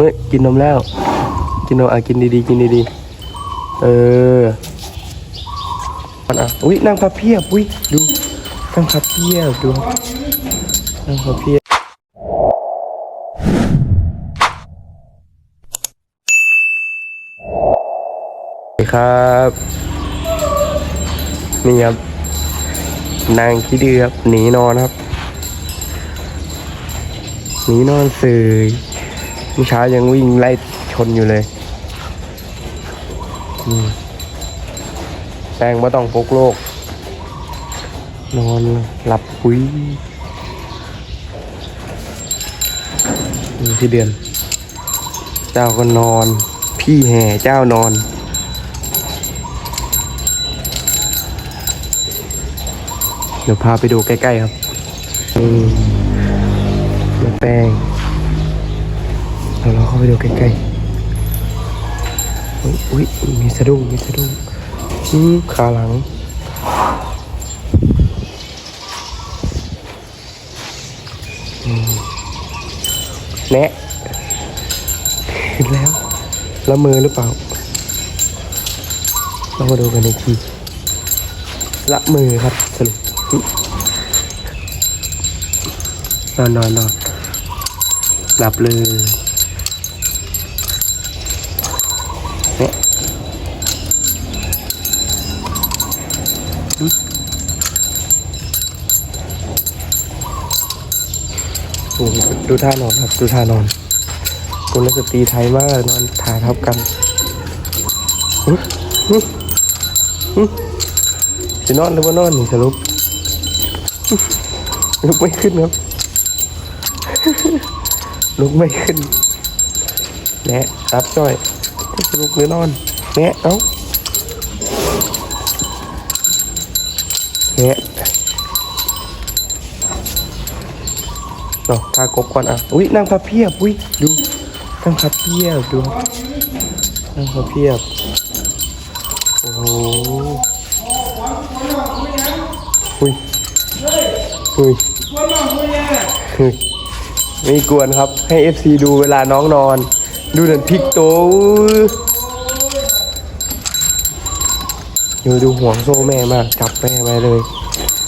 เฮ้ยกินนมแล้ว กินนมอะกินดีๆกินดีๆเออมันอะอุ้ยนั่งพับเพียบอุ้ยดูนั่งพับเพียบดูนั่งพับเพียบสวัสดีครับนี่ครับนางขี้ดื้อครับหนีนอนครับหนีนอนเสย มื่อเช้ายังวิ่งไล่ชนอยู่เลยแป้งว่าต้องพกโลก นอนหลับปุ้ยนี่พี่เดือน เจ้าก็นอน พี่แห่เจ้านอนเดี๋ยวพาไปดูใกล้ ๆ ครับอืมแม่แป้ง เราเราเข้าไปดูใกล้ๆ อุ๊ยอุ๊ยมีสะดุ้งมีสะดุ้งอืมขาหลัง แนะขึ้นแล้ว ละเมอหรือเปล่า เรามาดูกันอีกทีละมือครับสรุปนอนนอนนอนหลับเลยหึ โอ้โหดูท่านอนครับ ดูท่านอนคุณนักสตรีไทยมากนอนถ่ายทับกันหึหึหึจะนอนหรือว่านอนนี่สรุปลุกไม่ขึ้นครับลุกไม่ขึ้นแนะรับจ้อยจะลุกหรือนอนแนะเอ้าแนะ เนาะทากบก่อนอะอุ้ยนั่งพับเพียบอุ้ยดูนั่งพับเพียบดูนั่งพับเพียบโอ้โหอุ้ยอุ้ยอุ้ยไม่กวนครับให้ FC ดูเวลาน้องนอน ดูเดินพลิกโตอยู่ดูห่วงโซ่แม่มากจับแม่มาเลย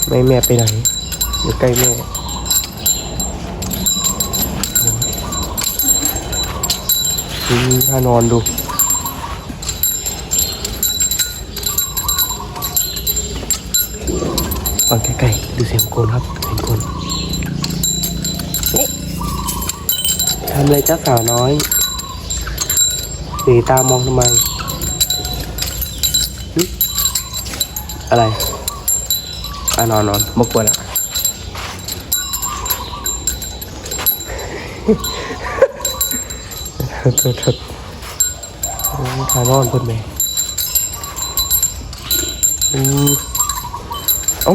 ไม่แม่ไปไหนอยู่ใกล้แม่ ดูถ้านอนดู ฟังใกล้ๆดูเสียงโกนครับเสียงโกนนี่ทำอะไรเจ้าสาวน้อยหนีตามองทำไมหึอะไรอะนอนนอนมากวนอะ โทษโทษโอ้ทานอนเพิ่นแม่อืมเอ้า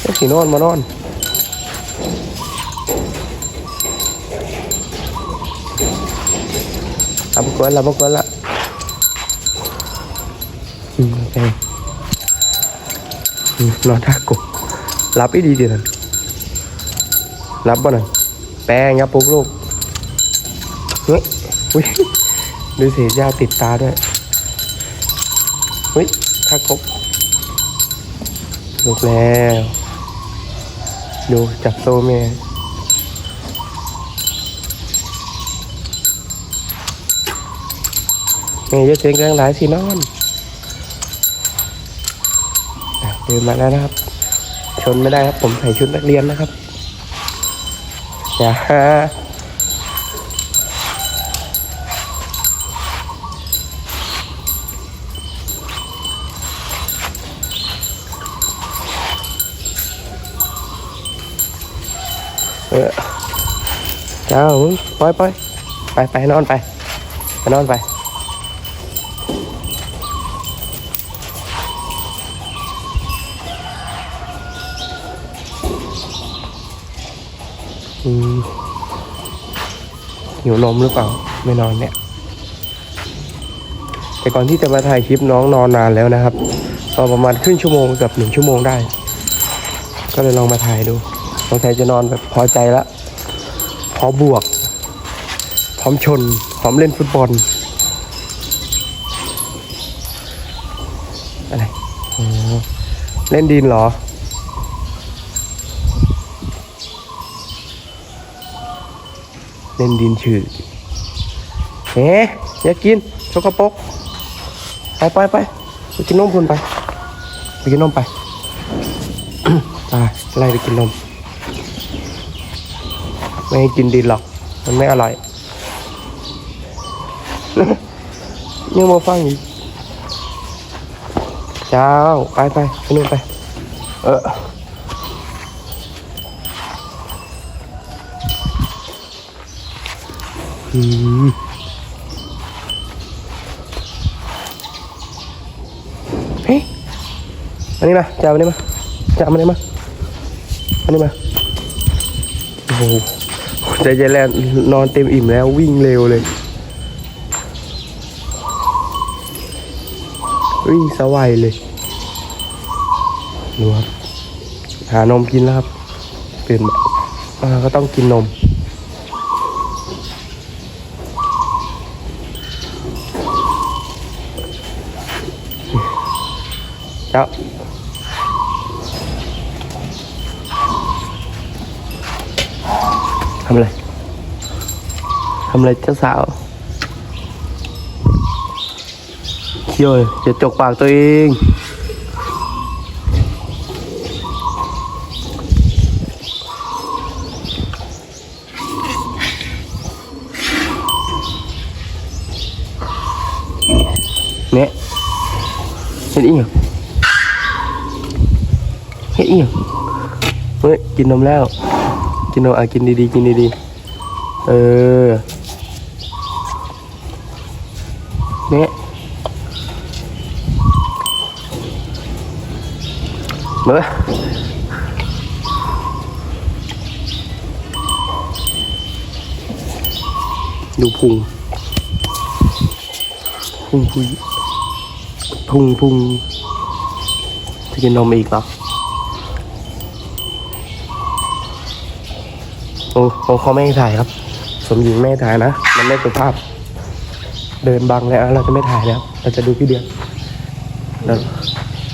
ไอ้สีนอนมานอนเอาไปกวนละไปกวนละอืมโอเคอืมนอนท่ากบรับอีดีดีนั่นรับบ่นั่นแป้งยับปุ๊กลูกเฮ้ย อุ้ยดูเศษยาติดตาด้วยเฮ้ยท่ากบลูกแล้วดูจับโซ่แม่แม่จะเสียงกลางหลายสินอนเดินมาแล้วนะครับ ชนไม่ได้ครับ ผมใส่ชุดนักเรียนนะครับ อย่า ออเจ้าปล่อยปล่อยไปไปนอนไปไปนอนไปอืมหิวนมหรือเปล่า ไม่นอนเนี่ย แต่ก่อนที่จะมาถ่ายคลิปน้องนอนนานแล้วนะครับตอนประมาณครึ่งชั่วโมงเกับหนึ่งชั่วโมงได้ ก็เลยลองมาถ่ายดู สงสัยจะนอนแบบพอใจละพอบวก พร้อมชน พร้อมเล่นฟุตบอล อะไรเล่นดินเหรอ เล่นดินฉืดเฮ้อยากกินชกกระปกไปไปไปไปกินนมคุณไป ไปกินนมไป ไปไล่ไปกินนม ไม่ให้กินดินหรอก มันไม่อร่อยยังมาฟังอีกเจ้าไปไปไปนู่นไป เอออืมเฮ้ยอันนี้มาจับอันนี้มาจับอันนี้มาอันนี้มาโอ้ โหใจแล้วนอนเต็มอิ่มแล้ววิ่งเร็วเลย วิ่งสวัยเลยดูครับหานมกินแล้วครับตื่นมาก็ต้องกินนมเจ้า ทำอะไร ทำอะไรเจ้าสาวเคี้ยวเลยอย่าจกปากตัวเองเนี่ยเห็นอีกเหรอเห็นอีกเหรอเฮ้ยกินนมแล้ว กินนมอะกินดีๆกินดีๆเออเนี่ยเบ้อดูพุง พุงพุงพุงพุงจะกินนมอีกเหรอ โอ้โหเขาไม่ให้ถ่ายครับ สมหญิงไม่ให้ถ่ายนะ มันไม่สุภาพ เดินบังแล้วเราจะไม่ถ่ายแล้ว เราจะดูพี่เดียวเดี๋ยว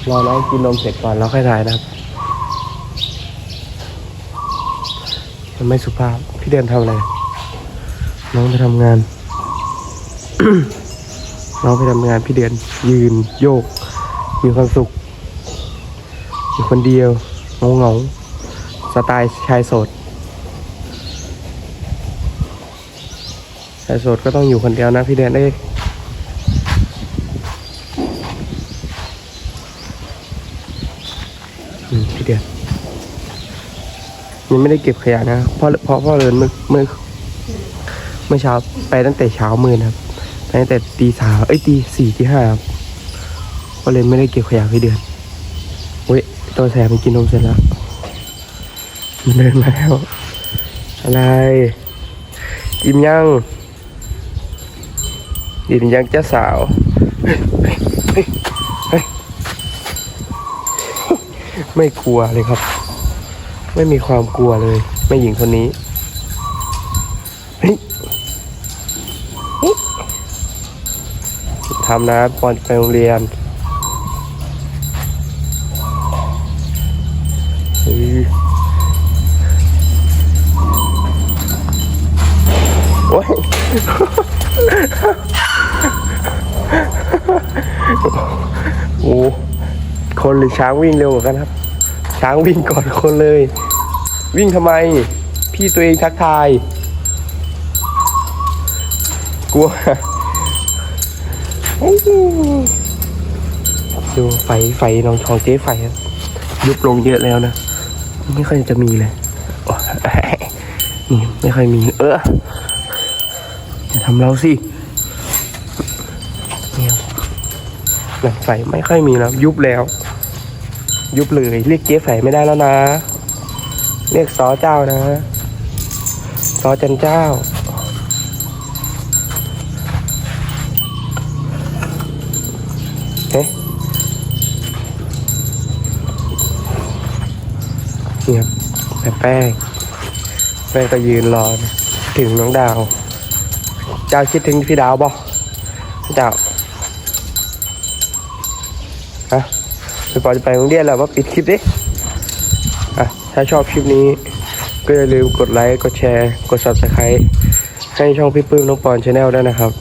รอน้องกินนมเสร็จก่อนแล้วค่อยถ่ายนะครับ มันไม่สุภาพ พี่เดือนทำอะไร น้องไปทำงาน น้องไปทำงานพี่เดือนยืนโยก มีความสุขอยู่คนเดียวเงาเงาๆสไตล์ชายโสดายโสดก็ต้องอยู่คนเดียวนะพี่เดือนเอ้ยพี่เดือนยังไม่ได้เก็บขยะนะเพราะเพราะพ่อเดินเมื่อเมื่อเมื่อเช้าไปตั้งแต่เช้ามืดนะครับไปตั้งแต่ตีสามเอ้ยตีสี่ตีห้าครับก็เลยไม่ได้เก็บขยะพี่เดือนเว้ยตัวแสบมันกินนมเสร็จแล้วมันเดินมาแล้วอะไรกินยัง กินยังเจ้าสาวไม่กลัวเลยครับ ไม่มีความกลัวเลยแม่หญิงคนนี้ทำนะก่อนไปโรงเรียนโอ้ย โอ้คนหรือช้างวิ่งเร็วกว่ากันครับ ช้างวิ่งก่อนคนเลย วิ่งทำไม พี่ตัวเองทักทาย กลัวดูไฟไฟน้องชองเจ๊ไฟครับยุบลงเยอะแล้วนะ ไม่ค่อยจะมีเลย นี่ไม่ค่อยมี เออ อย่าทำเราสิเนี่ยหลังไฟไม่ค่อยมีแล้วยุบแล้ว ยุบเลยเรียกเจ๊ไฟไม่ได้แล้วนะ เรียกซอเจ้านะซอจันเจ้าเอ๊ะนี่ครับแม่แป้งแป้งก็ยืนรอถึงน้องดาว เจ้าคิดถึงพี่ดาวบ่เจ้าฮะพี่ปอจะไปโรงเรียนแล้วว่าปิดคลิปดิอะถ้าชอบคลิปนี้ ก็อย่าลืมกดไลค์ กดแชร์ กด subscribe ให้ช่องพี่ปื้มน้องปอนชาแนลด้วยนะครับ